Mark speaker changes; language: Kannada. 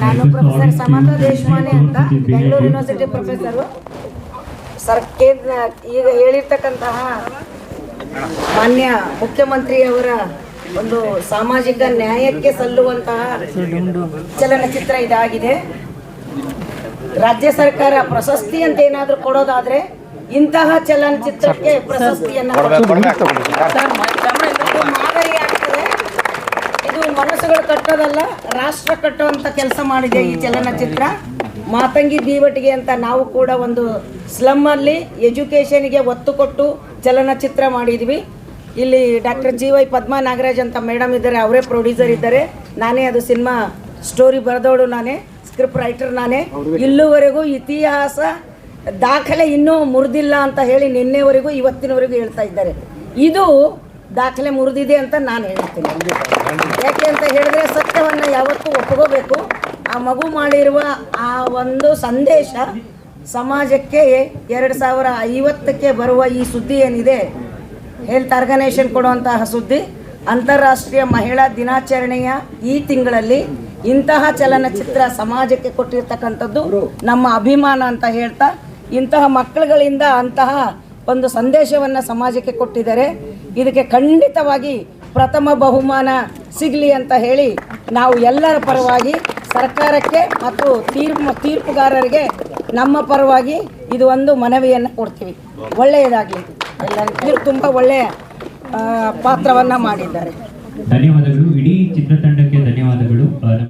Speaker 1: ನಾನು ಪ್ರೊಫೆಸರ್ ಸಮತಾ ದೇಶಮಾನೆ ಅಂತ ಬೆಂಗಳೂರು ಯೂನಿವರ್ಸಿಟಿ ಪ್ರೊಫೆಸರು ಸರ್ ಕೇಂದ್ರ ಈಗ ಹೇಳಿರ್ತಕ್ಕಂತಹ ಮಾನ್ಯ ಮುಖ್ಯಮಂತ್ರಿಯವರ ಒಂದು ಸಾಮಾಜಿಕ ನ್ಯಾಯಕ್ಕೆ ಸಲ್ಲುವಂತಹ ಚಲನಚಿತ್ರ ಇದಾಗಿದೆ. ರಾಜ್ಯ ಸರ್ಕಾರ ಪ್ರಶಸ್ತಿ ಅಂತ ಏನಾದರೂ ಕೊಡೋದಾದ್ರೆ ಇಂತಹ ಚಲನಚಿತ್ರಕ್ಕೆ ಪ್ರಶಸ್ತಿಯನ್ನ ಇದು ಮಾದರಿಯಾಗ್ತದೆ ಇದು ಮನಸ್ಸುಗಳು ಕಟ್ಟೋದಲ್ಲ ರಾಷ್ಟ್ರ ಕಟ್ಟುವಂತ ಕೆಲಸ ಮಾಡಿದೆ ಈ ಚಲನಚಿತ್ರ. ಮಾತಂಗಿ ದೀವಟಿಗೆ ಅಂತ ನಾವು ಕೂಡ ಒಂದು ಸ್ಲಮ್ ಅಲ್ಲಿ ಎಜುಕೇಶನ್ಗೆ ಒತ್ತು ಕೊಟ್ಟು ಚಲನಚಿತ್ರ ಮಾಡಿದ್ವಿ. ಇಲ್ಲಿ doctor G Y Padma Nagaraj ಅಂತ ಮೇಡಮ್ ಇದ್ದಾರೆ, ಅವರೇ ಪ್ರೊಡ್ಯೂಸರ್ ಇದ್ದಾರೆ. ನಾನೇ ಅದು ಸಿನಿಮಾ ಸ್ಟೋರಿ ಬರೆದವಳು ನಾನೇ ಸ್ಕ್ರಿಪ್ಟ್ ರೈಟರ್ ನಾನೇ. ಇಲ್ಲಿವರೆಗೂ ಇತಿಹಾಸ ದಾಖಲೆ ಇನ್ನೂ ಮುರಿದಿಲ್ಲ ಅಂತ ಹೇಳಿ ನಿನ್ನೆವರೆಗೂ ಇವತ್ತಿನವರೆಗೂ ಹೇಳ್ತಾ ಇದ್ದಾರೆ. ಇದು ದಾಖಲೆ ಮುರಿದಿದೆ ಅಂತ ನಾನು ಹೇಳ್ತೀನಿ. ಯಾಕೆ ಅಂತ ಹೇಳಿದ್ರೆ ಸತ್ಯವನ್ನು ಯಾವತ್ತೂ ಒಪ್ಕೋಬೇಕು. ಆ ಮಗು ಮಾಡಿರುವ ಆ ಒಂದು ಸಂದೇಶ ಸಮಾಜಕ್ಕೆ ಎರಡು ಸಾವಿರ ಐವತ್ತಕ್ಕೆ ಬರುವ ಈ ಸುದ್ದಿ ಏನಿದೆ? ಹೆಲ್ತ್ ಆರ್ಗನೈಸೇಷನ್ ಕೊಡುವಂತಹ ಸುದ್ದಿ. ಅಂತಾರಾಷ್ಟ್ರೀಯ ಮಹಿಳಾ ದಿನಾಚರಣೆಯ ಈ ತಿಂಗಳಲ್ಲಿ ಇಂತಹ ಚಲನಚಿತ್ರ ಸಮಾಜಕ್ಕೆ ಕೊಟ್ಟಿರ್ತಕ್ಕಂಥದ್ದು ನಮ್ಮ ಅಭಿಮಾನ ಅಂತ ಹೇಳ್ತಾ ಇಂತಹ ಮಕ್ಕಳುಗಳಿಂದ ಅಂತಹ ಒಂದು ಸಂದೇಶವನ್ನು ಸಮಾಜಕ್ಕೆ ಕೊಟ್ಟಿದ್ದಾರೆ. ಇದಕ್ಕೆ ಖಂಡಿತವಾಗಿ ಪ್ರಥಮ ಬಹುಮಾನ ಸಿಗಲಿ ಅಂತ ಹೇಳಿ ನಾವು ಎಲ್ಲರ ಪರವಾಗಿ ಸರ್ಕಾರಕ್ಕೆ ಮತ್ತು ತೀರ್ಪು ತೀರ್ಪುಗಾರರಿಗೆ ನಮ್ಮ ಪರವಾಗಿ ಇದು ಒಂದು ಮನವಿಯನ್ನು ಕೊಡ್ತೀವಿ. ಒಳ್ಳೆಯದಾಗಲಿ. ಎಲ್ಲರೂ ತುಂಬ ಒಳ್ಳೆಯ ಪಾತ್ರವನ್ನು ಮಾಡಿದ್ದಾರೆ.
Speaker 2: ಧನ್ಯವಾದಗಳು. ಇಡೀ ಚಿತ್ರತಂಡಕ್ಕೆ ಧನ್ಯವಾದಗಳು.